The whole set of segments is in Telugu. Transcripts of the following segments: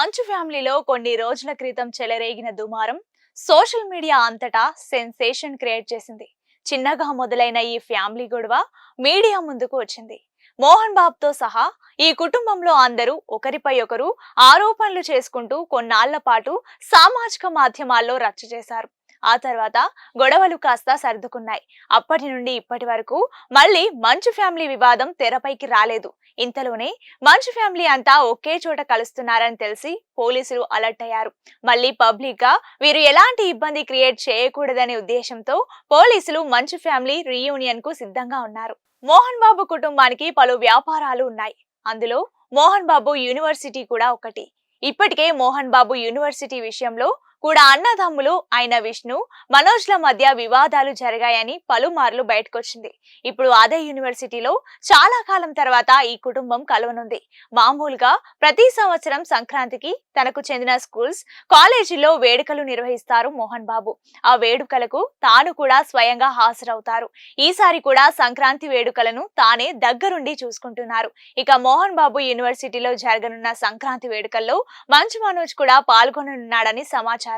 మంచు ఫ్యామిలీలో కొన్ని రోజుల క్రితం చెలరేగిన దుమారం సోషల్ మీడియా అంతటా సెన్సేషన్ క్రియేట్ చేసింది. చిన్నగా మొదలైన ఈ ఫ్యామిలీ గొడవ మీడియా ముందుకు వచ్చింది. మోహన్ బాబుతో సహా ఈ కుటుంబంలో అందరూ ఒకరిపై ఒకరు ఆరోపణలు చేసుకుంటూ కొన్నాళ్ళ పాటు సామాజిక మాధ్యమాల్లో రచ్చ చేశారు. ఆ తర్వాత గొడవలు కాస్త సర్దుకున్నాయి. అప్పటి నుండి ఇప్పటి వరకు మళ్ళీ మంచు ఫ్యామిలీ వివాదం తెరపైకి రాలేదు. ఇంతలోనే మంచు ఫ్యామిలీ అంతా ఒకే చోట కలుస్తున్నారని తెలిసి పోలీసులు అలర్ట్ అయ్యారు. మళ్ళీ పబ్లిక్గా వీరు ఎలాంటి ఇబ్బంది క్రియేట్ చేయకూడదనే ఉద్దేశంతో పోలీసులు మంచు ఫ్యామిలీ రీయూనియన్కు సిద్ధంగా ఉన్నారు. మోహన్ బాబు కుటుంబానికి పలు వ్యాపారాలు ఉన్నాయి. అందులో మోహన్ బాబు యూనివర్సిటీ కూడా ఒకటి. ఇప్పటికే మోహన్ బాబు యూనివర్సిటీ విషయంలో కూడా అన్నదమ్ములు అయిన విష్ణు మనోజ్ల మధ్య వివాదాలు జరిగాయని పలుమార్లు బయటకొచ్చింది. ఇప్పుడు అదే యూనివర్సిటీలో చాలా కాలం తర్వాత ఈ కుటుంబం కలవనుంది. మామూలుగా ప్రతి సంవత్సరం సంక్రాంతికి తనకు చెందిన స్కూల్స్ కాలేజీలో వేడుకలు నిర్వహిస్తారు మోహన్ బాబు. ఆ వేడుకలకు తాను కూడా స్వయంగా హాజరవుతారు. ఈసారి కూడా సంక్రాంతి వేడుకలను తానే దగ్గరుండి చూసుకుంటున్నారు. ఇక మోహన్ బాబు యూనివర్సిటీలో జరగనున్న సంక్రాంతి వేడుకల్లో మంచు మనోజ్ కూడా పాల్గొననున్నాడని సమాచారం.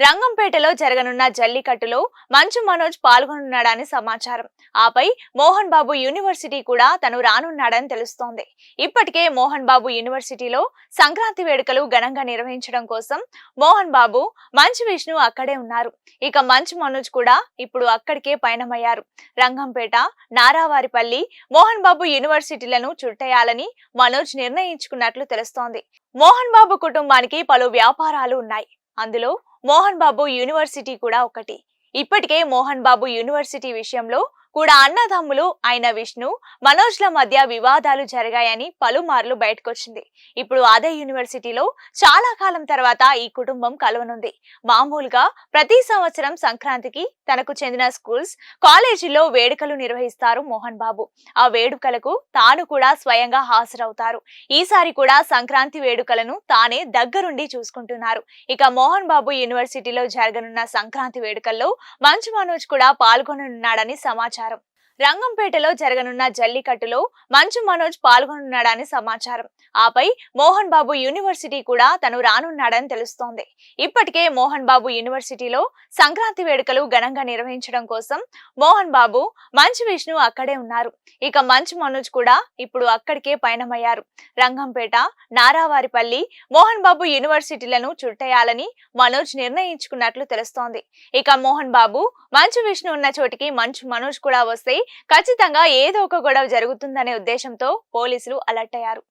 రంగంపేటలో జరగనున్న జల్లికట్టులో మంచు మనోజ్ పాల్గొనున్నాడని సమాచారం. ఆపై మోహన్ బాబు యూనివర్సిటీ కూడా తను రానున్నాడని తెలుస్తోంది. ఇప్పటికే మోహన్ బాబు యూనివర్సిటీలో సంక్రాంతి వేడుకలు ఘనంగా నిర్వహించడం కోసం మోహన్ బాబు మంచు విష్ణు అక్కడే ఉన్నారు. ఇక మంచు మనోజ్ కూడా ఇప్పుడు అక్కడికే పయనమయ్యారు. రంగంపేట నారావారిపల్లి మోహన్ బాబు యూనివర్సిటీలను చుట్టేయాలని మనోజ్ నిర్ణయించుకున్నట్లు తెలుస్తోంది. మోహన్ బాబు కుటుంబానికి పలు వ్యాపారాలు ఉన్నాయి. అందులో మోహన్ బాబు యూనివర్సిటీ కూడా ఒకటి. ఇప్పటికే మోహన్ బాబు యూనివర్సిటీ విషయంలో కూడా అన్నదమ్ములు అయిన విష్ణు మనోజ్ల మధ్య వివాదాలు జరిగాయని పలుమార్లు బయటకొచ్చింది. ఇప్పుడు అదే యూనివర్సిటీలో చాలా కాలం తర్వాత ఈ కుటుంబం కలవనుంది. మామూలుగా ప్రతి సంవత్సరం సంక్రాంతికి తనకు చెందిన స్కూల్స్ కాలేజీలో వేడుకలు నిర్వహిస్తారు మోహన్ బాబు. ఆ వేడుకలకు తాను కూడా స్వయంగా హాజరవుతారు. ఈసారి కూడా సంక్రాంతి వేడుకలను తానే దగ్గరుండి చూసుకుంటున్నారు. ఇక మోహన్ బాబు యూనివర్సిటీలో జరగనున్న సంక్రాంతి వేడుకల్లో మంచు మనోజ్ కూడా పాల్గొననున్నాడని సమాచారం. సమాచారం రంగంపేటలో జరగనున్న జల్లికట్టులో మంచు మనోజ్ పాల్గొనున్నాడని సమాచారం. ఆపై మోహన్ బాబు యూనివర్సిటీ కూడా తను రానున్నాడని తెలుస్తోంది. ఇప్పటికే మోహన్ బాబు యూనివర్సిటీలో సంక్రాంతి వేడుకలు ఘనంగా నిర్వహించడం కోసం మోహన్ బాబు మంచు విష్ణు అక్కడే ఉన్నారు. ఇక మంచు మనోజ్ కూడా ఇప్పుడు అక్కడికే పయనమయ్యారు. రంగంపేట నారావారిపల్లి మోహన్ బాబు యూనివర్సిటీలను చుట్టేయాలని మనోజ్ నిర్ణయించుకున్నట్లు తెలుస్తోంది. ఇక మోహన్ బాబు మంచు విష్ణు ఉన్న చోటికి మంచు మనోజ్ కూడా వస్తే ఖచ్చితంగా ఏదో ఒక గొడవ జరుగుతుందనే ఉద్దేశంతో పోలీసులు అలర్ట్ అయ్యారు.